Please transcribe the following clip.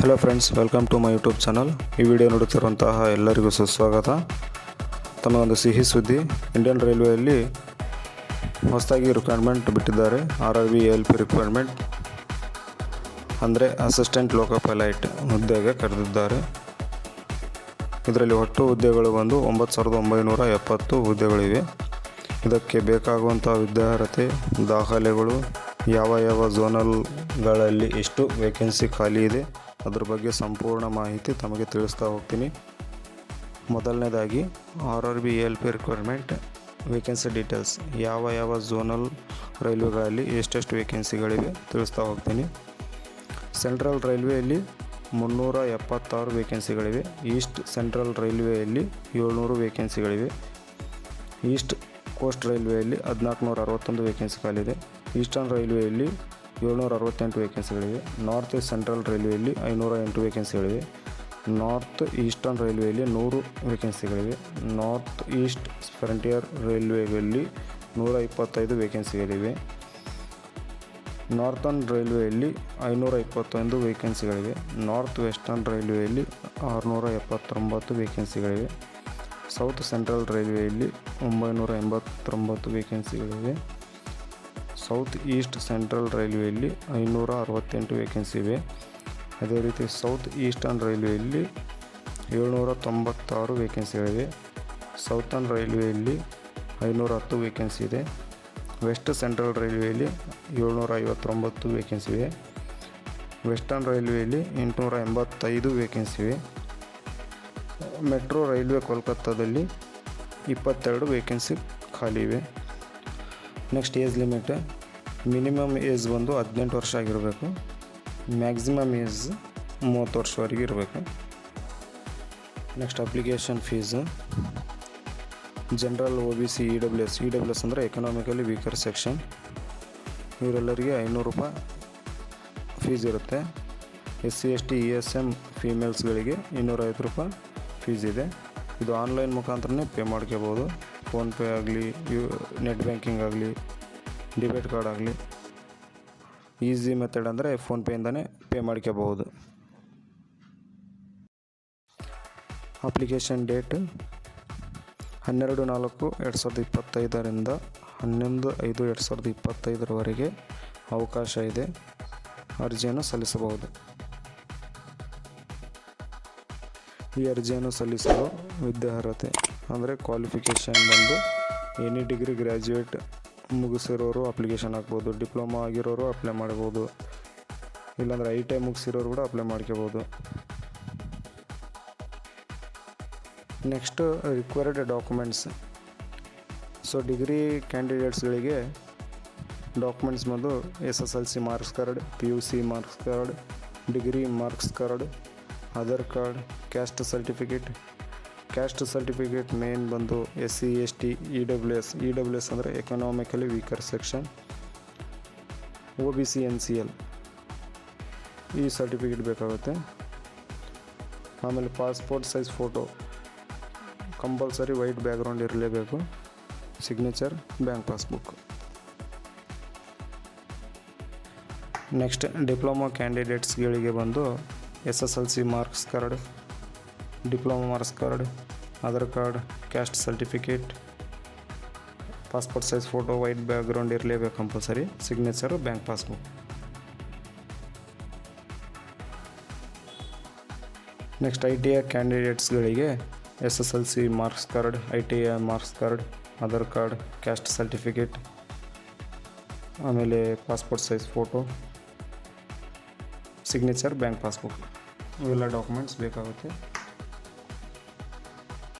Hello friends welcome to my YouTube channel ಈ video ನೋಡುತ್ತಿರುವಂತಹ ಎಲ್ಲರಿಗೂ ಸುಸ್ವಾಗತ. ತಮ್ಮ ಒಂದು ಸಿಹಿ ಸುದ್ದಿ ಇಂಡಿಯನ್ ರೈಲ್ವೆಯಲ್ಲಿ ಹೊಸದಾಗಿ ರಿಕ್ವೈರ್ಮೆಂಟ್ ಬಿಟ್ಟಿದ್ದಾರೆ. R R B L P recruitment ಅಂದರೆ ಅಸಿಸ್ಟೆಂಟ್ ಲೋಕೋ ಪೈಲಟ್ ಹುದ್ದೆಗೆ ಕರೆದಿದ್ದಾರೆ. ಇದರಲ್ಲಿ ಒಟ್ಟು ಹುದ್ದೆಗಳು ಬಂದು ಒಂಬತ್ತು ಸಾವಿರದ ಒಂಬೈನೂರ ಎಪ್ಪತ್ತು ಹುದ್ದೆಗಳಿವೆ. ಇದಕ್ಕೆ ಬೇಕಾಗುವಂಥ ವಿದ್ಯಾರ್ಹತೆ, ದಾಖಲೆಗಳು, ಯಾವ ಯಾವ ಝೋನಲ್ಗಳಲ್ಲಿ ಎಷ್ಟು ವೇಕೆನ್ಸಿ ಖಾಲಿ ಇದೆ ಅದ್ರ ಬಗ್ಗೆ ಸಂಪೂರ್ಣ ಮಾಹಿತಿ ತಮಗೆ ತಿಳಿಸ್ತಾ ಹೋಗ್ತೀನಿ. ಮೊದಲನೇದಾಗಿ R R B L P recruitment vacancy details ಯಾವ ಯಾವ ಝೋನಲ್ ರೈಲ್ವೆಗಳಲ್ಲಿ ಎಷ್ಟೆಷ್ಟು ವೇಕೆನ್ಸಿಗಳಿವೆ ತಿಳಿಸ್ತಾ ಹೋಗ್ತೀನಿ. ಸೆಂಟ್ರಲ್ ರೈಲ್ವೆಯಲ್ಲಿ ಮುನ್ನೂರ ಎಪ್ಪತ್ತಾರು ವೇಕೆನ್ಸಿಗಳಿವೆ ಈಸ್ಟ್ ಸೆಂಟ್ರಲ್ ರೈಲ್ವೆಯಲ್ಲಿ ಏಳ್ನೂರು ವೇಕೆನ್ಸಿಗಳಿವೆ ಈಸ್ಟ್ ಕೋಸ್ಟ್ ರೈಲ್ವೆಯಲ್ಲಿ ಹದಿನಾಲ್ಕು ನೂರ ಅರವತ್ತೊಂದು ವೇಕೆನ್ಸಿ ಈಸ್ಟರ್ನ್ ರೈಲ್ವೆಯಲ್ಲಿ ಏಳ್ನೂರ ಅರವತ್ತೆಂಟು ವೇಕೆನ್ಸಿಗಳಿವೆ ನಾರ್ತ್ ಈಸ್ಟ್ ಸೆಂಟ್ರಲ್ ರೈಲ್ವೆಯಲ್ಲಿ ಐನೂರ ಎಂಟು ವೇಕೆನ್ಸಿಗಳಿವೆ ನಾರ್ತ್ ಈಸ್ಟರ್ನ್ ರೈಲ್ವೆಯಲ್ಲಿ ನೂರು ವೇಕೆನ್ಸಿಗಳಿವೆ ನಾರ್ತ್ ಈಸ್ಟ್ ಫ್ರಂಟಿಯರ್ ರೈಲ್ವೆಯಲ್ಲಿ ನೂರ ಇಪ್ಪತ್ತೈದು ವೇಕೆನ್ಸಿಗಳಿವೆ ನಾರ್ತನ್ ರೈಲ್ವೆಯಲ್ಲಿ ಐನೂರ ಇಪ್ಪತ್ತೊಂದು ವೇಕೆನ್ಸಿಗಳಿವೆ ನಾರ್ತ್ ವೆಸ್ಟರ್ನ್ ರೈಲ್ವೆಯಲ್ಲಿ ಆರುನೂರ ಎಪ್ಪತ್ತೊಂಬತ್ತು ವೇಕೆನ್ಸಿಗಳಿವೆ ಸೌತ್ ಸೆಂಟ್ರಲ್ ರೈಲ್ವೆಯಲ್ಲಿ ಒಂಬೈನೂರ ಎಂಬತ್ತೊಂಬತ್ತು ವೇಕೆನ್ಸಿಗಳಿವೆ ಸೌತ್ ಈಸ್ಟ್ ಸೆಂಟ್ರಲ್ ರೈಲ್ವೆಯಲ್ಲಿ ಐನೂರ ಅರವತ್ತೆಂಟು ವೇಕೆನ್ಸಿ ಇವೆ ಅದೇ ರೀತಿ ಸೌತ್ ಈಸ್ಟರ್ನ್ ರೈಲ್ವೆಯಲ್ಲಿ ಏಳ್ನೂರ ತೊಂಬತ್ತಾರು ವೇಕೆನ್ಸಿಗಳಿವೆ ಸೌತರ್ನ್ ರೈಲ್ವೆಯಲ್ಲಿ ಐನೂರ ಹತ್ತು ವೇಕೆನ್ಸಿ ಇದೆ. ವೆಸ್ಟ್ ಸೆಂಟ್ರಲ್ ರೈಲ್ವೆಯಲ್ಲಿ ಏಳ್ನೂರ ಐವತ್ತೊಂಬತ್ತು ವೇಕೆನ್ಸಿ ಇವೆ ವೆಸ್ಟರ್ನ್ ರೈಲ್ವೆಯಲ್ಲಿ ಎಂಟುನೂರ ಎಂಬತ್ತೈದು ವೇಕೆನ್ಸಿ ಇವೆ ಮೆಟ್ರೋ ರೈಲ್ವೆ ಕೋಲ್ಕತ್ತಾದಲ್ಲಿ ಇಪ್ಪತ್ತೆರಡು ವೇಕೆನ್ಸಿ ಖಾಲಿ ಇವೆ next age limit minimum age ಬಂದು ಹದಿನೆಂಟು ವರ್ಷ ಆಗಿರಬೇಕು. ಮ್ಯಾಕ್ಸಿಮಮ್ ಏಜ್ ಮೂವತ್ತು ವರ್ಷವರೆಗೆ ಇರಬೇಕು. Next application fees general O B C E W S E W S ಅಂದರೆ ಎಕನಾಮಿಕಲಿ ವೀಕರ್ ಸೆಕ್ಷನ್ ಇವರೆಲ್ಲರಿಗೆ ಐನೂರು ರೂಪಾಯಿ ಫೀಸ್ ಇರುತ್ತೆ. S C S T E S M ಫೀಮೇಲ್ಸ್ಗಳಿಗೆ ಇನ್ನೂರೈವತ್ತು ರೂಪಾಯಿ ಫೀಸ್ ಇದೆ. ಇದು ಆನ್ಲೈನ್ ಮುಖಾಂತರನೇ ಪೇ ಮಾಡ್ಕೋಬೋದು. ಫೋನ್ಪೇ ಆಗಲಿ, ಯು ನೆಟ್ ಬ್ಯಾಂಕಿಂಗ್ ಆಗಲಿ ಡೆಬಿಟ್ ಕಾರ್ಡ್ ಆಗಲಿ, ಈಸಿ ಮೆಥಡ್ ಅಂದರೆ ಫೋನ್ಪೇಯಿಂದನೇ ಪೇ ಮಾಡ್ಕೋಬಹುದು. ಅಪ್ಲಿಕೇಶನ್ ಡೇಟ್ ಹನ್ನೆರಡು ನಾಲ್ಕು ಎರಡು ಸಾವಿರದ ಇಪ್ಪತ್ತೈದರಿಂದ ಹನ್ನೊಂದು ಐದು ಎರಡು ಸಾವಿರದ ಇಪ್ಪತ್ತೈದರವರೆಗೆ ಅವಕಾಶ ಇದೆ. ಅರ್ಜಿಯನ್ನು ಸಲ್ಲಿಸಬಹುದು. ಈ ಅರ್ಜಿಯನ್ನು ಸಲ್ಲಿಸಲು ವಿದ್ಯಾರ್ಹತೆ ಅಂದರೆ ಕ್ವಾಲಿಫಿಕೇಷನ್ ಬಂದು ಎನಿ ಡಿಗ್ರಿ ಗ್ರ್ಯಾಜುಯೇಟ್ ಮುಗಿಸಿರೋರು ಅಪ್ಲಿಕೇಶನ್ ಹಾಕ್ಬೋದು ಡಿಪ್ಲೊಮಾ ಆಗಿರೋರು ಅಪ್ಲೈ ಮಾಡ್ಬೋದು. ಇಲ್ಲಾಂದರೆ ಐ ಟಿ ಮುಗಿಸಿರೋರು ಕೂಡ ಅಪ್ಲೈ ಮಾಡ್ಕೋಬೋದು. Next required documents so degree ಕ್ಯಾಂಡಿಡೇಟ್ಸ್ಗಳಿಗೆ documents ಬಂದು S S L C marks card P U C marks card degree marks card Aadhaar card caste certificate caste certificate main ಬಂದು S C S T E W S E W S ಅಂದರೆ economically weaker section O B C N C L ಈ certificate ಬೇಕಾಗುತ್ತೆ. ಆಮೇಲೆ passport size photo compulsory white background ಇರಲೇಬೇಕು. Signature bank passbook next diploma ಕ್ಯಾಂಡಿಡೇಟ್ಸ್ಗಳಿಗೆ ಬಂದು S S L C marks card diploma marks card, Aadhaar card, caste certificate, passport size photo, white background ಇರಲೇಬೇಕು compulsory. Signature, bank passbook. Next I T I ಕ್ಯಾಂಡಿಡೇಟ್ಸ್ಗಳಿಗೆ S S L C marks card, I T I marks card, Aadhaar card, caste certificate, ಆಮೇಲೆ passport size photo, signature, bank passbook. ಇವೆಲ್ಲ documents ಬೇಕಾಗುತ್ತೆ.